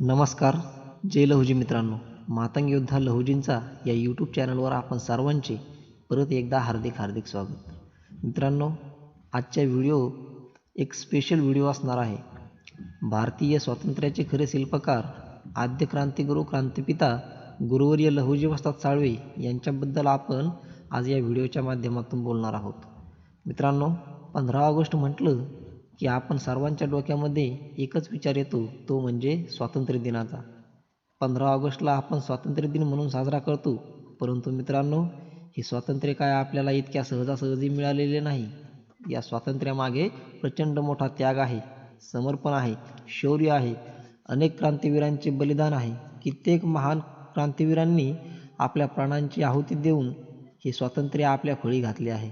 नमस्कार जय लहुजी मित्रांनो. मातंग योद्धा लहुजींचा या यूट्यूब चॅनलवर आपण सर्वांचे परत एकदा हार्दिक हार्दिक स्वागत. मित्रांनो आजच्या व्हिडिओ एक स्पेशल व्हिडिओ असणार आहे. भारतीय स्वातंत्र्याचे खरे शिल्पकार आद्य क्रांतिगुरू क्रांतिपिता गुरुवर्य लहुजी वस्ताद साळवे यांच्याबद्दल आपण आज या व्हिडिओच्या माध्यमातून बोलणार आहोत. मित्रांनो पंधरा ऑगस्ट म्हटलं की आपण सर्वांच्या डोक्यामध्ये एकच विचार येतो तो म्हणजे स्वातंत्र्य दिनाचा. पंधरा ऑगस्टला आपण स्वातंत्र्य दिन म्हणून साजरा करतो. परंतु मित्रांनो हे स्वातंत्र्य काय आपल्याला इतक्या सहजासहजी मिळालेले नाही. या स्वातंत्र्यामागे प्रचंड मोठा त्याग आहे समर्पण आहे शौर्य आहे अनेक क्रांतिवीरांचे बलिदान आहे. कित्येक महान क्रांतिवीरांनी आपल्या प्राणांची आहुती देऊन हे स्वातंत्र्य आपल्या फळी घातले आहे.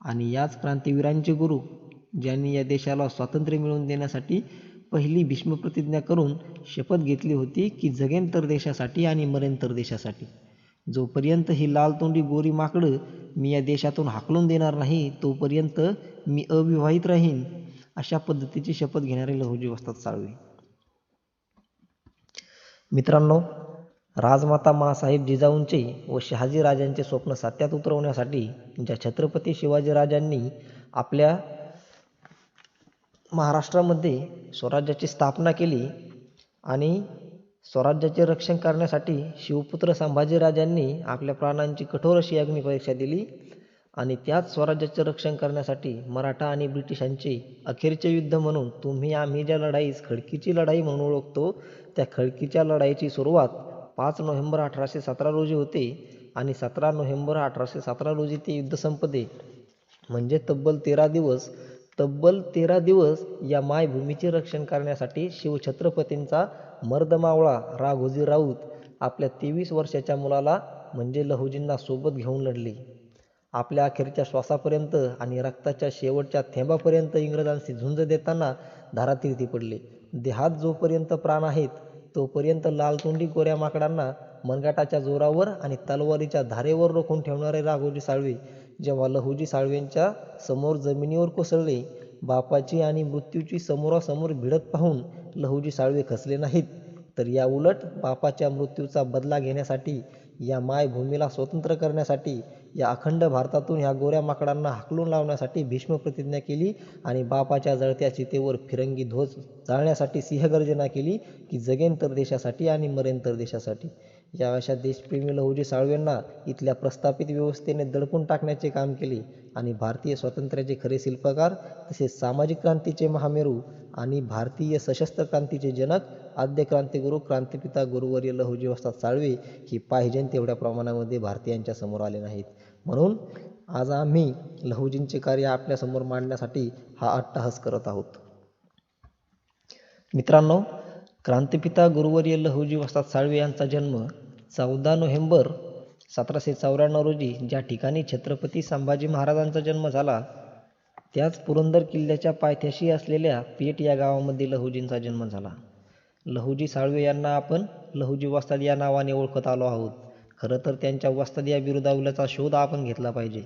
आणि याच क्रांतिवीरांचे गुरु ज्यांनी या देशाला स्वातंत्र्य मिळवून देण्यासाठी पहिली भीष्म प्रतिज्ञा करून शपथ घेतली होती की जगेन तर देशासाठी आणि मरेन तर देशासाठी. जोपर्यंत ही लाल तोंडी गोरी माकडं मी या देशातून हाकलून देणार नाही तोपर्यंत मी अविवाहित राहीन अशा पद्धतीची शपथ घेणारे लहुजी वस्तात साळवे. मित्रांनो राजमाता मासाहेब जिजाऊंचे व शहाजी राजांचे स्वप्न सत्यात उतरवण्यासाठी ज्या छत्रपती शिवाजी राजांनी आपल्या महाराष्ट्रामध्ये स्वराज्याची स्थापना केली आणि स्वराज्याचे रक्षण करण्यासाठी शिवपुत्र संभाजीराजांनी आपल्या प्राणांची कठोर अशी अग्निपरीक्षा दिली आणि त्याच स्वराज्याचे रक्षण करण्यासाठी मराठा आणि ब्रिटिशांचे अखेरचे युद्ध म्हणून तुम्ही आम्ही ज्या लढाईस खडकीची लढाई म्हणून ओळखतो त्या खडकीच्या लढाईची सुरुवात पाच नोव्हेंबर अठराशे सतरा रोजी होते आणि सतरा नोव्हेंबर अठराशे सतरा रोजी ते युद्ध संपते म्हणजे तब्बल तेरा दिवस तब्बल तेरा दिवस या मायभूमीचे रक्षण करण्यासाठी शिवछत्रपतींचा मर्दमावळा राघोजी राऊत आपल्या तेवीस वर्षाच्या मुलाला म्हणजे लहुजींना सोबत घेऊन लढले. आपल्या अखेरच्या श्वासापर्यंत आणि रक्ताच्या शेवटच्या थेंबापर्यंत इंग्रजांशी झुंज देताना धारातीर्थी पडले. देहात जोपर्यंत प्राण आहेत तोपर्यंत लालतोंडी गोऱ्या माकडांना मनगाटाच्या जोरावर आणि तलवारीच्या धारेवर रोखून ठेवणारे राघोजी साळवे जेव्हा लहुजी साळवेंच्या समोर जमिनीवर कोसळले बापाची आणि मृत्यूची समोरासमोर भिडत पाहून लहुजी साळवे खचले नाहीत. तर या उलट बापाच्या मृत्यूचा बदला घेण्यासाठी या मायभूमीला स्वतंत्र करण्यासाठी या अखंड भारतातून ह्या गोऱ्या माकडांना हाकलून लावण्यासाठी भीष्म प्रतिज्ञा केली आणि बापाच्या जळत्या चितेवर फिरंगी ध्वज जाळण्यासाठी सिंहगर्जना केली की जगेन तर देशासाठी आणि मरेन तर देशासाठी. या अशा देशप्रेमी लहुजी साळवेंना इथल्या प्रस्थापित व्यवस्थेने दडपून टाकण्याचे काम केले आणि भारतीय स्वातंत्र्याचे खरे शिल्पकार तसेच सामाजिक क्रांतीचे महामेरू आणि भारतीय सशस्त्र क्रांतीचे जनक आद्य क्रांतिगुरू क्रांतिपिता गुरुवर्य लहुजी वस्ताद साळवे ही पाहिजे तेवढ्या प्रमाणामध्ये भारतीयांच्या समोर आले नाहीत. म्हणून आज आम्ही लहुजींचे कार्य आपल्यासमोर मांडण्यासाठी हा अट्टहास करत आहोत. मित्रांनो क्रांतिपिता गुरुवर्य लहुजी वस्ताद साळवे यांचा जन्म चौदा नोव्हेंबर सतराशे चौऱ्याण्णव रोजी ज्या ठिकाणी छत्रपती संभाजी महाराजांचा जन्म झाला त्याच पुरंदर किल्ल्याच्या पायथ्याशी असलेल्या पेट या गावामध्ये लहुजींचा जन्म झाला. लहुजी साळवे यांना आपण लहुजी वस्ताद या नावाने ओळखत आलो आहोत. खरं तर त्यांच्या वस्ताद या बिरुदावल्याचा शोध आपण घेतला पाहिजे.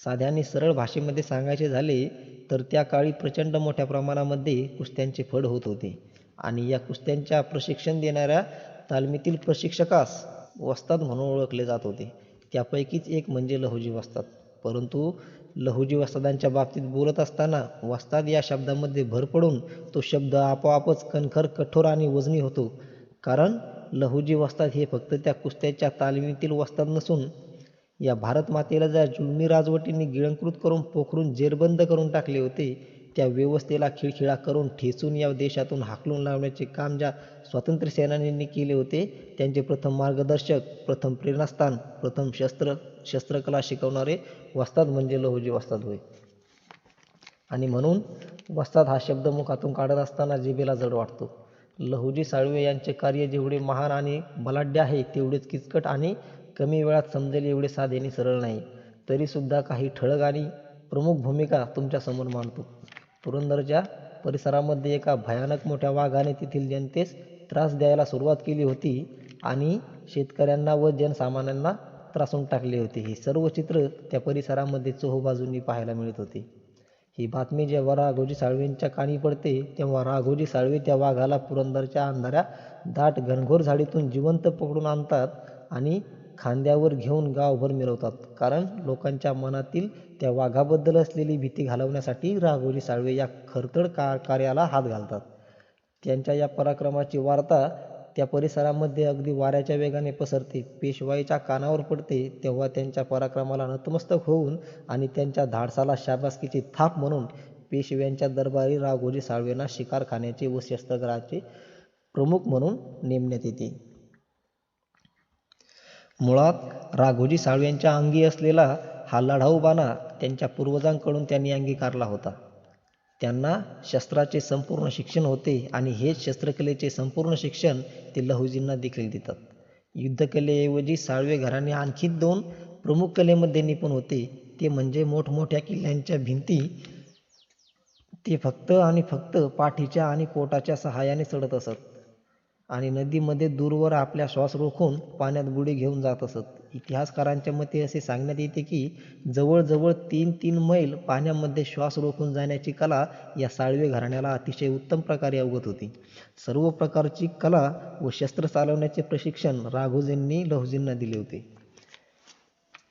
साध्या आणि सरळ भाषेमध्ये सांगायचे झाले तर त्या काळी प्रचंड मोठ्या प्रमाणामध्ये कुस्त्यांचे फड होत होते. आणि या कुस्त्यांच्या प्रशिक्षण देणाऱ्या तालमीतील प्रशिक्षकास वस्ताद म्हणून ओळखले जात होते. त्यापैकीच एक म्हणजे लहुजी वस्ताद. परंतु लहुजी वस्तादांच्या बाबतीत बोलत असताना वस्ताद या शब्दामध्ये भर पडून तो शब्द आपोआपच कणखर कठोर आणि वजनी होतो. कारण लहुजी वस्ताद हे फक्त त्या कुस्त्याच्या तालमीतील वस्ताद नसून या भारत मातेला ज्या जुलमी राजवटींनी गिळंकृत करून पोखरून जेरबंद करून टाकले होते त्या व्यवस्थेला खिळखिळा करून ठेचून या देशातून हाकलून लावण्याचे काम ज्या स्वातंत्र्य सेनानींनी केले होते त्यांचे प्रथम मार्गदर्शक प्रथम प्रेरणास्थान प्रथम शस्त्र शस्त्रकला शिकवणारे वस्ताद म्हणजे लहुजी वस्ताद होय. आणि म्हणून वस्ताद हा शब्द मुखातून काढत असताना जिभेला जड वाटतो. लहुजी साळवे यांचे कार्य जेवढे महान आणि बलाढ्य आहे तेवढेच किचकट आणि कमी वेळात समजेल एवढे साधे आणि सरळ नाही. तरीसुद्धा काही ठळक आणि प्रमुख भूमिका तुमच्यासमोर मांडतो. पुरंदरच्या परिसरामध्ये एका भयानक मोठ्या वाघाने तेथील जनतेस त्रास द्यायला सुरुवात केली होती आणि शेतकऱ्यांना व जनसामान्यांना त्रासून टाकले होते. हे सर्व चित्र त्या परिसरामध्ये चोहोबाजूंनी पाहायला मिळत होते. ही बातमी जेव्हा राघोजी साळवेंच्या कानी पडते तेव्हा राघोजी साळवे त्या वाघाला पुरंदरच्या अंधाऱ्या दाट घनघोर झाडीतून जिवंत पकडून आणतात आणि खांद्यावर घेऊन गावभर मिरवतात. कारण लोकांच्या मनातील त्या वाघाबद्दल असलेली भीती घालवण्यासाठी राघोजी साळवे या खरतड का कार्याला हात घालतात. त्यांच्या या पराक्रमाची वार्ता त्या परिसरामध्ये अगदी वाऱ्याच्या वेगाने पसरते. पेशवाईच्या कानावर पडते तेव्हा त्यांच्या पराक्रमाला नतमस्तक होऊन आणि त्यांच्या धाडसाला शाबासकीची थाप म्हणून पेशव्यांच्या दरबारी राघोजी साळवेंना शिकारखान्याचे व शस्त्रग्राचे प्रमुख म्हणून नेमण्यात येते. मुळात राघोजी साळव्यांच्या अंगी असलेला हा लढाऊ बाणा त्यांच्या पूर्वजांकडून त्यांनी अंगीकारला होता. त्यांना शस्त्राचे संपूर्ण शिक्षण होते आणि हेच शस्त्रकलेचे संपूर्ण शिक्षण ते लहुजींना देखील देतात. युद्धकलेऐवजी साळवे घराणे आणखी दोन प्रमुख कलेमध्ये निपुण होते. ते म्हणजे मोठमोठ्या किल्ल्यांच्या भिंती ते फक्त आणि फक्त पाठीच्या आणि पोटाच्या सहाय्याने चढत असत. आणि नदीमध्ये दूरवर आपल्या श्वास रोखून पाण्यात बुडी घेऊन जात असत. इतिहासकारांच्या मते असे सांगण्यात येते की जवळजवळ तीन तीन मैल पाण्यामध्ये श्वास रोखून जाण्याची कला या साळवे घराण्याला अतिशय उत्तम प्रकारे अवगत होती. सर्व प्रकारची कला व शस्त्र चालवण्याचे प्रशिक्षण राघोजींनी लहुजींना दिले होते.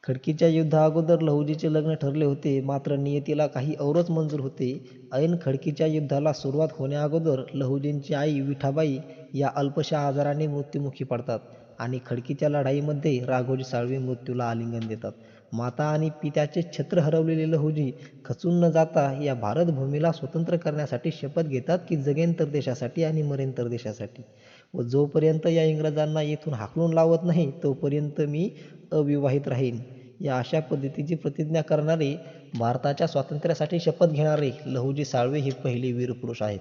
खडकीच्या युद्धाअगोदर लहुजीचे लग्न ठरले होते. मात्र नियतीला काही औरच मंजूर होते. ऐन खडकीच्या युद्धाला सुरुवात होण्याअगोदर लहुजींची आई विठाबाई या अल्पशा आजाराने मृत्युमुखी पडतात आणि खडकीच्या लढाईमध्ये राघोजी साळवे मृत्यूला आलिंगन देतात. माता आणि पित्याचे छत्र हरवलेले लहुजी खचून न जाता या भारतभूमीला स्वतंत्र करण्यासाठी शपथ घेतात की जगेन तर देशासाठी आणि मरेन तर देशासाठी. व जोपर्यंत या इंग्रजांना येथून हाकलून लावत नाही तोपर्यंत मी अविवाहित राहीन. या अशा पद्धतीची प्रतिज्ञा करणारे भारताच्या स्वातंत्र्यासाठी शपथ घेणारे लहुजी साळवे हे पहिले वीरपुरुष आहेत.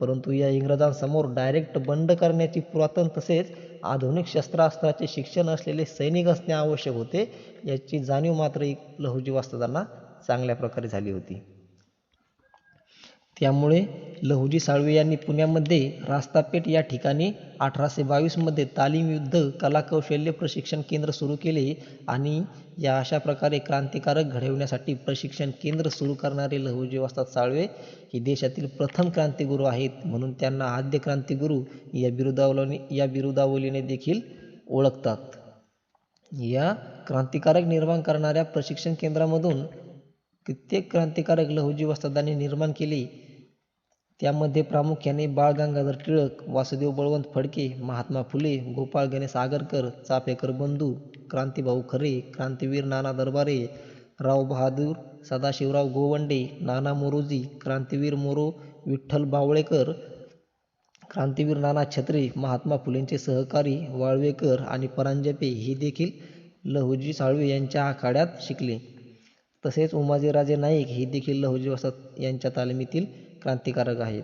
परंतु या इंग्रजांसमोर डायरेक्ट बंड करण्याची पुरातन तसेच आधुनिक शस्त्रास्त्राचे शिक्षण असलेले सैनिक असणे आवश्यक होते याची जाणीव मात्र लहुजी वास्तदांना चांगल्या प्रकारे झाली होती. त्यामुळे लहुजी साळवे यांनी पुण्यामध्ये रास्तापेठ या ठिकाणी अठराशे बावीसमध्ये तालीम युद्ध कलाकौशल्य प्रशिक्षण केंद्र सुरू केले आणि या अशा प्रकारे क्रांतिकारक घडवण्यासाठी प्रशिक्षण केंद्र सुरू करणारे लहुजी वस्ताद साळवे हे देशातील प्रथम क्रांतिगुरू आहेत म्हणून त्यांना आद्य क्रांतिगुरू या बिरुदावलीने या बिरुदावलीने देखील ओळखतात. या क्रांतिकारक निर्माण करणाऱ्या प्रशिक्षण केंद्रामधून कित्येक क्रांतिकारक लहुजी वस्तादांनी निर्माण केले. त्यामध्ये प्रामुख्याने बाळ गंगाधर टिळक वासुदेव बळवंत फडके महात्मा फुले गोपाळ गणेश आगरकर चाफेकर बंधू क्रांतिभाऊ खरे क्रांतिवीर नाना दरबारे राव बहादूर सदाशिवराव गोवंडे नाना मोरोजी क्रांतिवीर मोरो विठ्ठल बावळेकर क्रांतिवीर नाना छत्रे महात्मा फुलेंचे सहकारी वाळवेकर आणि परांजपे हे देखील लहुजी साळवे यांच्या आखाड्यात शिकले. तसेच उमाजीराजे नाईक हे देखील लहुजी वसत यांच्या तालमीतील क्रांतिकारक आहेत.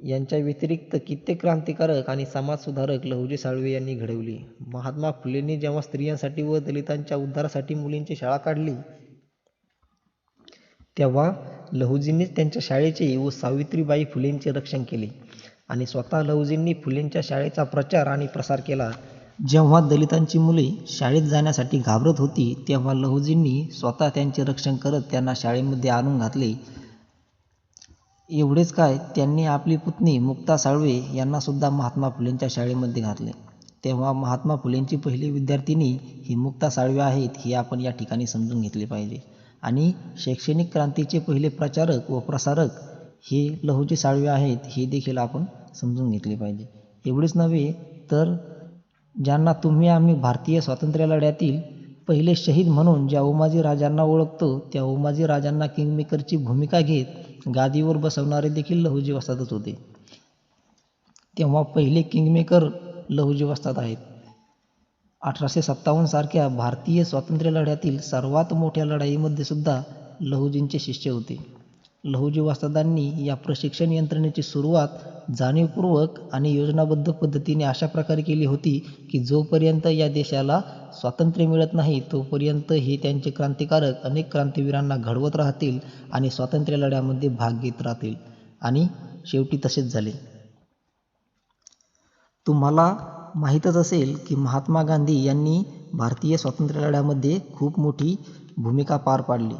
यांच्या व्यतिरिक्त कित्येक क्रांतिकारक आणि समाजसुधारक लहुजी साळवे यांनी घडवली. महात्मा फुलेंनी जेव्हा स्त्रियांसाठी व दलितांच्या उद्धारासाठी मुलींची शाळा काढली तेव्हा लहुजींनीच त्यांच्या शाळेचे व सावित्रीबाई फुलेंचे रक्षण केले आणि स्वतः लहुजींनी फुलेंच्या शाळेचा प्रचार आणि प्रसार केला. जेव्हा दलितांची मुले शाळेत जाण्यासाठी घाबरत होती तेव्हा लहुजींनी स्वतः त्यांचे रक्षण करत त्यांना शाळेमध्ये आणून घातले. एवढेच काय त्यांनी आपली पुतणी मुक्ता साळवे यांना सुद्धा महात्मा फुलेंच्या शाळेमध्ये घातले. तेव्हा महात्मा फुलेंची पहिली विद्यार्थिनी ही मुक्ता साळवे आहेत हे आपण या ठिकाणी समजून घेतले पाहिजे. आणि शैक्षणिक क्रांतीचे पहिले प्रचारक व प्रसारक हे लहूजी साळवे आहेत हे देखील आपण समजून घेतले पाहिजे. एवढेच नव्हे तर ज्यांना तुम्ही आम्ही भारतीय स्वातंत्र्य लढ्यातील पहिले शहीद म्हणून ज्या उमाजी राजांना ओळखतो त्या उमाजी राजांना किंगमेकरची भूमिका घेत गादीवर बसवणारे देखील लहुजी वस्तातच होते. तेव्हा पहिले किंगमेकर लहुजी वस्ताद आहेत. अठराशे सत्तावन्न सारख्या भारतीय स्वातंत्र्य लढ्यातील सर्वात मोठ्या लढाईमध्ये सुद्धा लहुजींचे शिष्य होते. लहुजी वस्तादांनी या प्रशिक्षण यंत्रणेची सुरुवात जाणीवपूर्वक आणि योजनाबद्ध पद्धतीने अशा प्रकारे केली होती की जोपर्यंत या देशाला स्वातंत्र्य मिळत नाही तोपर्यंत हे त्यांचे क्रांतिकारक अनेक क्रांतिवीरांना घडवत राहतील आणि स्वातंत्र्य लढ्यामध्ये भाग घेत राहतील. आणि शेवटी तसेच झाले. तुम्हाला माहीतच असेल की महात्मा गांधी यांनी भारतीय स्वातंत्र्य लढ्यामध्ये खूप मोठी भूमिका पार पाडली.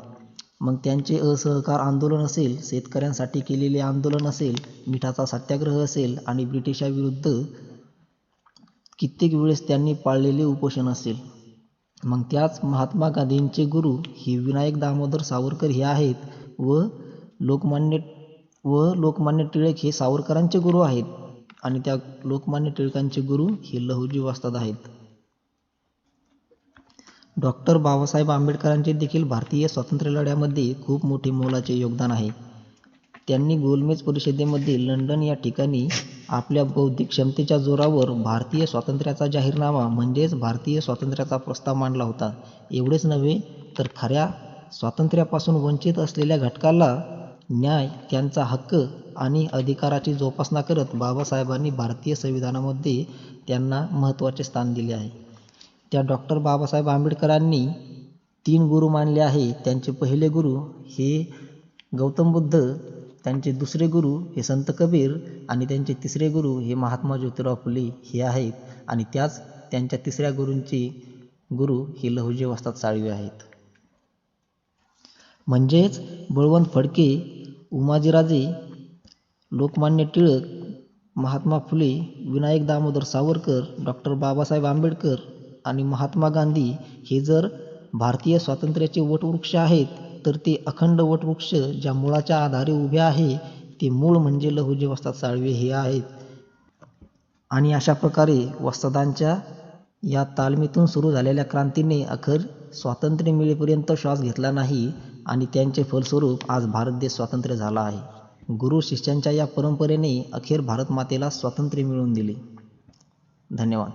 मग त्यांचे असहकार आंदोलन असेल शेतकऱ्यांसाठी केलेले आंदोलन असेल मिठाचा सत्याग्रह असेल आणि ब्रिटिशाविरुद्ध कित्येक वेळेस त्यांनी पाळलेले उपोषण असेल. मग त्याच महात्मा गांधींचे गुरु हे विनायक दामोदर सावरकर हे आहेत व लोकमान्य व लोकमान्य टिळक हे सावरकरांचे गुरु आहेत आणि त्या लोकमान्य टिळकांचे गुरु हे लहुजी वास्ताद आहेत. डॉक्टर बाबासाहेब आंबेडकरांचे देखील भारतीय स्वातंत्र्यलढ्यामध्ये खूप मोठे मोलाचे योगदान आहे. त्यांनी गोलमेज परिषदेमध्ये लंडन या ठिकाणी आपल्या बौद्धिक क्षमतेच्या जोरावर भारतीय स्वातंत्र्याचा जाहीरनामा म्हणजेच भारतीय स्वातंत्र्याचा प्रस्ताव मांडला होता. एवढेच नव्हे तर खऱ्या स्वातंत्र्यापासून वंचित असलेल्या घटकाला न्याय त्यांचा हक्क आणि अधिकाराची जोपासना करत बाबासाहेबांनी भारतीय संविधानामध्ये त्यांना महत्त्वाचे स्थान दिले आहे. त्या डॉक्टर बाबासाहेब आंबेडकरांनी तीन गुरु मानले आहे त्यांचे पहिले गुरु हे गौतम बुद्ध त्यांचे दुसरे गुरु हे संत कबीर आणि त्यांचे तिसरे गुरु हे महात्मा ज्योतिराव फुले हे आहेत. आणि त्याच त्यांच्या तिसऱ्या गुरूंचे गुरु हे लहुजे वस्ताद साळवे आहेत. म्हणजेच बळवंत फडके उमाजीराजे लोकमान्य टिळक महात्मा फुले विनायक दामोदर सावरकर डॉक्टर बाबासाहेब आंबेडकर आणि महात्मा गांधी हे जर भारतीय स्वातंत्र्याचे वटवृक्ष आहेत तर ते अखंड वटवृक्ष ज्या मुळाच्या आधारे उभे आहे ते मूळ म्हणजे लहुजी वस्ताद साळवे हे आहेत. आणि अशा प्रकारे वस्तादांच्या या तालमीतून सुरू झालेल्या क्रांतीने अखेर स्वातंत्र्य मिळेपर्यंत श्वास घेतला नाही आणि त्यांचे फलस्वरूप आज भारत देश स्वातंत्र्य झाला आहे. गुरु शिष्यांच्या या परंपरेने अखेर भारत मातेला स्वातंत्र्य मिळवून दिले. धन्यवाद.